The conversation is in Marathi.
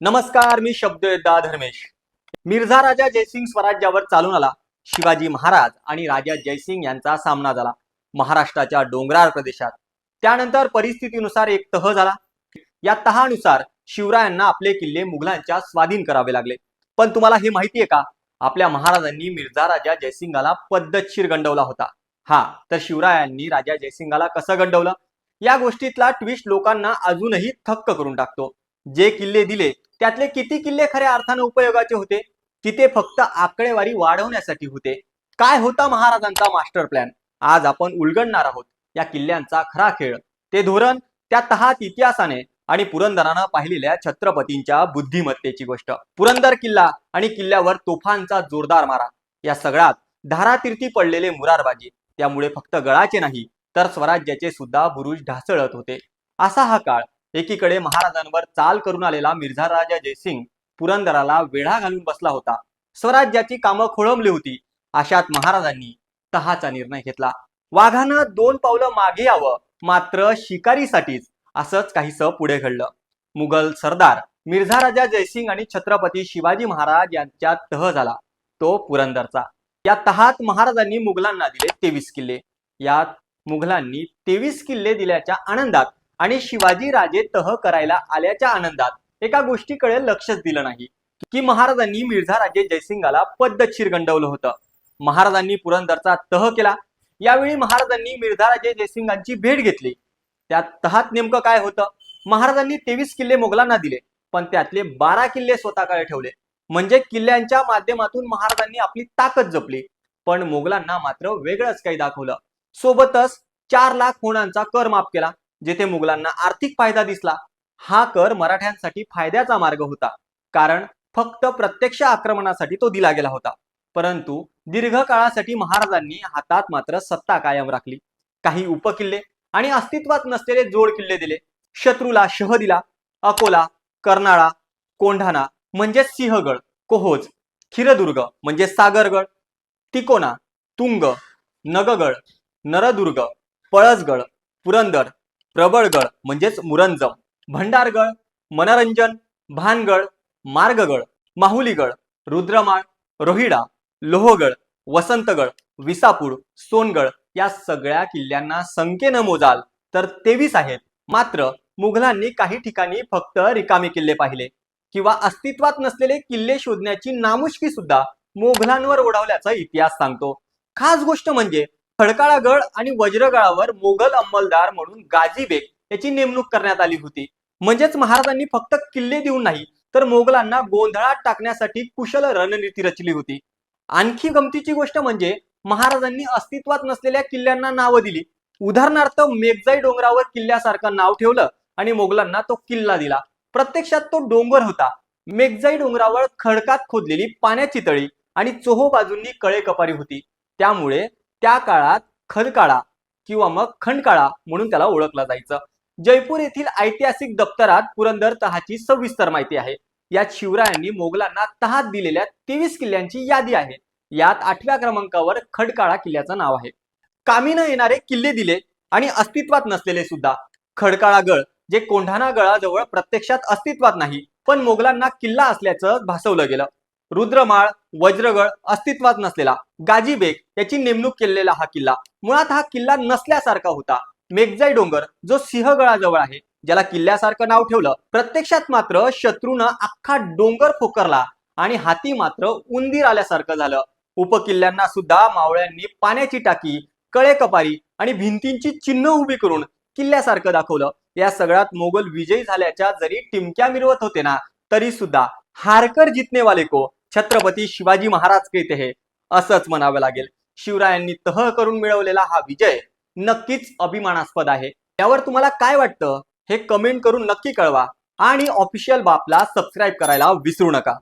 नमस्कार मी शब्दयोद्धा धर्मेश. मिर्झा राजा जयसिंग स्वराज्यावर चालून आला. शिवाजी महाराज आणि राजा जयसिंग यांचा सामना झाला. महाराष्ट्राच्या डोंगराळ प्रदेशात. त्यानंतर परिस्थितीनुसार एक तह झाला. या तहानुसार शिवरायांना आपले किल्ले मुघलांच्या स्वाधीन करावे लागले. पण तुम्हाला हे माहितीये का? आपल्या महाराजांनी मिर्झा राजा जयसिंगाला पद्धतशीर गंडवला होता. हा तर शिवरायांनी राजा जयसिंगाला कसं गंडवलं? या गोष्टीतला ट्विस्ट लोकांना अजूनही थक्क करून टाकतो. जे किल्ले दिले त्यातले किती किल्ले खऱ्या अर्थानं उपयोगाचे होते? की ते फक्त आकडेवारी वाढवण्यासाठी होते. काय होता महाराजांचा मास्टर प्लॅन? आज आपण उलगडणार आहोत या किल्ल्यांचा खरा खेळ. ते धोरण त्या तहात इतिहासाने आणि पुरंदरानं पाहिलेल्या छत्रपतींच्या बुद्धिमत्तेची गोष्ट. पुरंदर किल्ला आणि किल्ल्यावर तोफांचा जोरदार मारा. या सगळ्यात धारातीर्थी पडलेले मुरारबाजी. त्यामुळे फक्त गळाचे नाही तर स्वराज्याचे सुद्धा बुरुज ढासळत होते. असा हा काळ एकीकडे महाराजांवर चाल करून आलेला मिर्झा राजा जयसिंग पुरंदराला वेढा घालून बसला होता. स्वराज्याची कामं खोळंबली होती. अशात महाराजांनी तहाचा निर्णय घेतला. वाघानं दोन पावलं मागे यावं मात्र शिकारीसाठीच असंच काहीसं पुढे घडलं. मुघल सरदार मिर्झा राजा जयसिंग आणि छत्रपती शिवाजी महाराज यांच्यात तह झाला तो पुरंदरचा. या तहात महाराजांनी मुघलांना दिले तेवीस किल्ले. यात मुघलांनी तेवीस किल्ले दिल्याच्या आनंदात आणि शिवाजी राजे तह करायला आल्याच्या आनंदात एका गोष्टीकडे लक्षच दिलं नाही की महाराजांनी मिर्झा राजे जयसिंगाला पद्धतशीर गंडवलं होतं. महाराजांनी पुरंदरचा तह केला. यावेळी महाराजांनी मिर्झा राजे जयसिंगांची भेट घेतली. त्या तहात नेमकं काय होतं? महाराजांनी तेवीस किल्ले मोगलांना दिले पण त्यातले बारा किल्ले स्वतःकडे ठेवले. म्हणजे किल्ल्यांच्या माध्यमातून महाराजांनी आपली ताकद जपली पण मोगलांना मात्र वेगळंच काही दाखवलं. सोबतच चार लाख होणांचा कर माफ केला. जेथे मुघलांना आर्थिक फायदा दिसला हा कर मराठ्यांसाठी फायद्याचा मार्ग होता. कारण फक्त प्रत्यक्ष आक्रमणासाठी तो दिला गेला होता. परंतु दीर्घ काळासाठी महाराजांनी हातात मात्र सत्ता कायम राखली. काही उपकिल्ले आणि अस्तित्वात नसलेले जोड किल्ले दिले. शत्रूला शह दिला. अकोला कर्नाळा कोंढाणा म्हणजे सिंहगड कोहोज खिरदुर्ग म्हणजे सागरगड तिकोना तुंग नगगड नरदुर्ग पळसगड पुरंदर प्रबळगड म्हणजेच मुरंजम. भंडारगड मनरंजन भानगड मार्गगड माहुलीगड रुद्रमाळ रोहिडा लोहगड वसंतगड विसापूर सोनगड या सगळ्या किल्ल्यांना संख्येनं मोजाल तर तेवीस आहेत. मात्र मुघलांनी काही ठिकाणी फक्त रिकामी किल्ले पाहिले किंवा अस्तित्वात नसलेले किल्ले शोधण्याची नामुष्की सुद्धा मोघलांवर ओढवल्याचा इतिहास सांगतो. खास गोष्ट म्हणजे खडकाळागड आणि वज्रगडावर मोगल अंमलदार म्हणून गाजी बेग याची नेमणूक करण्यात आली होती. म्हणजेच महाराजांनी फक्त किल्ले देऊन नाही तर मोगलांना गोंधळात टाकण्यासाठी कुशल रणनीती रचली होती. आणखी गमतीची गोष्ट म्हणजे महाराजांनी अस्तित्वात नसलेल्या किल्ल्यांना नावं दिली. उदाहरणार्थ मेघजाई डोंगरावर किल्ल्यासारखं नाव ठेवलं आणि मोगलांना तो किल्ला दिला. प्रत्यक्षात तो डोंगर होता. मेघजाई डोंगरावर खडकात खोदलेली पाण्याची तळी आणि चोहो बाजूंनी कळे कपारी होती. त्यामुळे त्या काळात खदकाळा किंवा मग खंडकाळा म्हणून त्याला ओळखलं जायचं. जयपूर येथील ऐतिहासिक दप्तरात पुरंदर तहाची सविस्तर माहिती आहे. यात शिवरायांनी मोगलांना तहात दिलेल्या तेवीस किल्ल्यांची यादी आहे. यात आठव्या क्रमांकावर खडकाळा किल्ल्याचं नाव आहे. कामीनं येणारे किल्ले दिले आणि अस्तित्वात नसलेले सुद्धा. खडकाळा गळ जे कोंढाणा गळाजवळ प्रत्यक्षात अस्तित्वात नाही पण मोगलांना किल्ला असल्याचं भासवलं गेलं. रुद्रमाळ वज्रगड अस्तित्वात नसलेला गाजी बेग याची नेमणूक केलेला हा किल्ला मुळात हा किल्ला नसल्यासारखा होता. मेघजाई डोंगर जो सिंहगडाजवळ आहे ज्याला किल्ल्यासारखं नाव ठेवलं प्रत्यक्षात मात्र शत्रूनं अख्खा डोंगर फोकरला आणि हाती मात्र उंदीर आल्यासारखं झालं. उपकिल्ल्यांना सुद्धा मावळ्यांनी पाण्याची टाकी कळे कपारी आणि भिंतींची चिन्ह उभी करून किल्ल्यासारखं दाखवलं. या सगळ्यात मोगल विजयी झाल्याच्या जरी टिमक्या मिरवत होते ना तरी सुद्धा हारकर जितने वाले को छत्रपती शिवाजी महाराज कहते हे असंच म्हणावं लागेल. शिवरायांनी तह करून मिळवलेला हा विजय नक्कीच अभिमानास्पद आहे. त्यावर तुम्हाला काय वाटतं? हे कमेंट करून नक्की कळवा. आणि ऑफिशियल बापला सबस्क्राईब करायला विसरू नका.